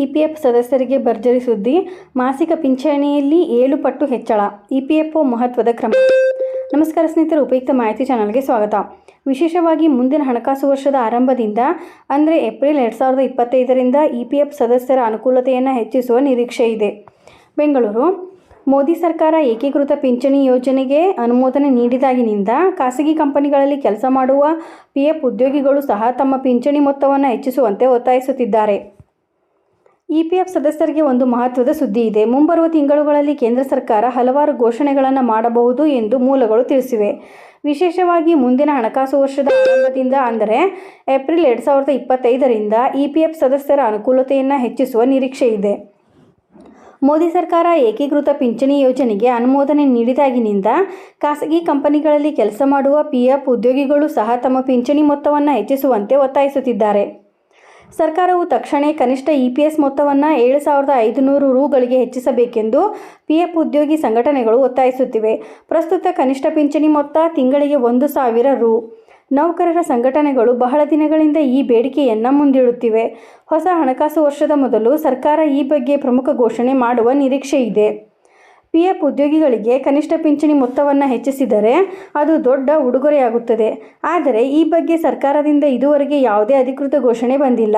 EPF ಸದಸ್ಯರಿಗೆ ಭರ್ಜರಿ ಸುದ್ದಿ, ಮಾಸಿಕ ಪಿಂಚಣಿಯಲ್ಲಿ ಏಳು ಪಟ್ಟು ಹೆಚ್ಚಳ ಇಪಿಎಫ್ಒ ಮಹತ್ವದ ಕ್ರಮ. ನಮಸ್ಕಾರ ಸ್ನೇಹಿತರು, ಉಪಯುಕ್ತ ಮಾಹಿತಿ ಚಾನಲ್ಗೆ ಸ್ವಾಗತ. ವಿಶೇಷವಾಗಿ ಮುಂದಿನ ಹಣಕಾಸು ವರ್ಷದ ಆರಂಭದಿಂದ, ಅಂದರೆ ಏಪ್ರಿಲ್ ಎರಡು ಸಾವಿರದ ಇಪ್ಪತ್ತೈದರಿಂದ ಇಪಿಎಫ್ ಸದಸ್ಯರ ಅನುಕೂಲತೆಯನ್ನು ಹೆಚ್ಚಿಸುವ ನಿರೀಕ್ಷೆ ಇದೆ. ಬೆಂಗಳೂರು, ಮೋದಿ ಸರ್ಕಾರ ಏಕೀಕೃತ ಪಿಂಚಣಿ ಯೋಜನೆಗೆ ಅನುಮೋದನೆ ನೀಡಿದಾಗಿನಿಂದ ಖಾಸಗಿ ಕಂಪನಿಗಳಲ್ಲಿ ಕೆಲಸ ಮಾಡುವ ಪಿಎಫ್ ಉದ್ಯೋಗಿಗಳು ಸಹ ತಮ್ಮ ಪಿಂಚಣಿ ಮೊತ್ತವನ್ನು ಹೆಚ್ಚಿಸುವಂತೆ ಒತ್ತಾಯಿಸುತ್ತಿದ್ದಾರೆ. ಇಪಿಎಫ್ ಸದಸ್ಯರಿಗೆ ಒಂದು ಮಹತ್ವದ ಸುದ್ದಿ ಇದೆ. ಮುಂಬರುವ ತಿಂಗಳುಗಳಲ್ಲಿ ಕೇಂದ್ರ ಸರ್ಕಾರ ಹಲವಾರು ಘೋಷಣೆಗಳನ್ನು ಮಾಡಬಹುದು ಎಂದು ಮೂಲಗಳು ತಿಳಿಸಿವೆ. ವಿಶೇಷವಾಗಿ ಮುಂದಿನ ಹಣಕಾಸು ವರ್ಷದ ಆರಂಭದಿಂದ ಅಂದರೆ ಏಪ್ರಿಲ್ ಎರಡು ಸಾವಿರದ ಇಪ್ಪತ್ತೈದರಿಂದ ಇಪಿಎಫ್ ಸದಸ್ಯರ ಅನುಕೂಲತೆಯನ್ನು ಹೆಚ್ಚಿಸುವ ನಿರೀಕ್ಷೆ ಇದೆ. ಮೋದಿ ಸರ್ಕಾರ ಏಕೀಕೃತ ಪಿಂಚಣಿ ಯೋಜನೆಗೆ ಅನುಮೋದನೆ ನೀಡಿದಾಗಿನಿಂದ ಖಾಸಗಿ ಕಂಪನಿಗಳಲ್ಲಿ ಕೆಲಸ ಮಾಡುವ ಪಿಎಫ್ ಉದ್ಯೋಗಿಗಳು ಸಹ ತಮ್ಮ ಪಿಂಚಣಿ ಮೊತ್ತವನ್ನು ಹೆಚ್ಚಿಸುವಂತೆ ಒತ್ತಾಯಿಸುತ್ತಿದ್ದಾರೆ. ಸರ್ಕಾರವು ತಕ್ಷಣ ಕನಿಷ್ಠ ಇಪಿಎಸ್ ಮೊತ್ತವನ್ನು ಏಳು ಸಾವಿರದ ಐದುನೂರು ರೂಗಳಿಗೆ ಹೆಚ್ಚಿಸಬೇಕೆಂದು ಪಿಎಫ್ ಉದ್ಯೋಗಿ ಸಂಘಟನೆಗಳು ಒತ್ತಾಯಿಸುತ್ತಿವೆ. ಪ್ರಸ್ತುತ ಕನಿಷ್ಠ ಪಿಂಚಣಿ ಮೊತ್ತ ತಿಂಗಳಿಗೆ ಒಂದು ಸಾವಿರ ರು. ನೌಕರರ ಸಂಘಟನೆಗಳು ಬಹಳ ದಿನಗಳಿಂದ ಈ ಬೇಡಿಕೆಯನ್ನು ಮುಂದಿಡುತ್ತಿವೆ. ಹೊಸ ಹಣಕಾಸು ವರ್ಷದ ಮೊದಲು ಸರ್ಕಾರ ಈ ಬಗ್ಗೆ ಪ್ರಮುಖ ಘೋಷಣೆ ಮಾಡುವ ನಿರೀಕ್ಷೆ ಇದೆ ಪಿಎಫ್ ಉದ್ಯೋಗಿಗಳಿಗೆ ಕನಿಷ್ಠ ಪಿಂಚಣಿ ಮೊತ್ತವನ್ನು ಹೆಚ್ಚಿಸಿದರೆ ಅದು ದೊಡ್ಡ ಉಡುಗೊರೆಯಾಗುತ್ತದೆ. ಆದರೆ ಈ ಬಗ್ಗೆ ಸರ್ಕಾರದಿಂದ ಇದುವರೆಗೆ ಯಾವುದೇ ಅಧಿಕೃತ ಘೋಷಣೆ ಬಂದಿಲ್ಲ.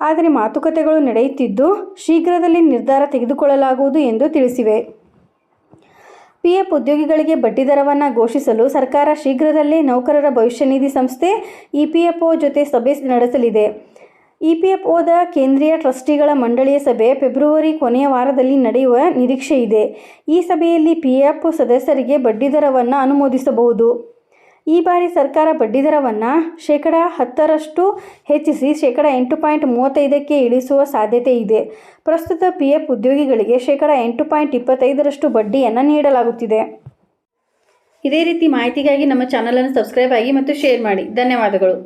ಆದರೆ ಮಾತುಕತೆಗಳು ನಡೆಯುತ್ತಿದ್ದು ಶೀಘ್ರದಲ್ಲಿ ನಿರ್ಧಾರ ತೆಗೆದುಕೊಳ್ಳಲಾಗುವುದು ಎಂದು ತಿಳಿಸಿವೆ. ಪಿಎಫ್ ಉದ್ಯೋಗಿಗಳಿಗೆ ಬಡ್ಡಿದರವನ್ನು ಘೋಷಿಸಲು ಸರ್ಕಾರ ಶೀಘ್ರದಲ್ಲೇ ನೌಕರರ ಭವಿಷ್ಯ ನಿಧಿ ಸಂಸ್ಥೆ ಇಪಿಎಫ್ಒ ಜೊತೆ ಸಭೆ ನಡೆಸಲಿದೆ. ಇಪಿಎಫ್ಒದ ಕೇಂದ್ರೀಯ ಟ್ರಸ್ಟಿಗಳ ಮಂಡಳಿಯ ಸಭೆ ಫೆಬ್ರವರಿ ಕೊನೆಯ ವಾರದಲ್ಲಿ ನಡೆಯುವ ನಿರೀಕ್ಷೆ ಇದೆ. ಈ ಸಭೆಯಲ್ಲಿ ಪಿಎಫ್ ಸದಸ್ಯರಿಗೆ ಬಡ್ಡಿದರವನ್ನು ಅನುಮೋದಿಸಬಹುದು. ಈ ಬಾರಿ ಸರ್ಕಾರ ಬಡ್ಡಿದರವನ್ನು ಶೇಕಡ ಹತ್ತರಷ್ಟು ಹೆಚ್ಚಿಸಿ ಶೇಕಡ ಎಂಟು ಪಾಯಿಂಟ್ ಮೂವತ್ತೈದಕ್ಕೆ ಇಳಿಸುವ ಸಾಧ್ಯತೆ ಇದೆ. ಪ್ರಸ್ತುತ ಪಿ ಎಫ್ ಉದ್ಯೋಗಿಗಳಿಗೆ ಶೇಕಡ ಎಂಟು ಪಾಯಿಂಟ್ ಇಪ್ಪತ್ತೈದರಷ್ಟು ಬಡ್ಡಿಯನ್ನು ನೀಡಲಾಗುತ್ತಿದೆ. ಇದೇ ರೀತಿ ಮಾಹಿತಿಗಾಗಿ ನಮ್ಮ ಚಾನಲನ್ನು ಸಬ್ಸ್ಕ್ರೈಬ್ ಆಗಿ ಮತ್ತು ಶೇರ್ ಮಾಡಿ. ಧನ್ಯವಾದಗಳು.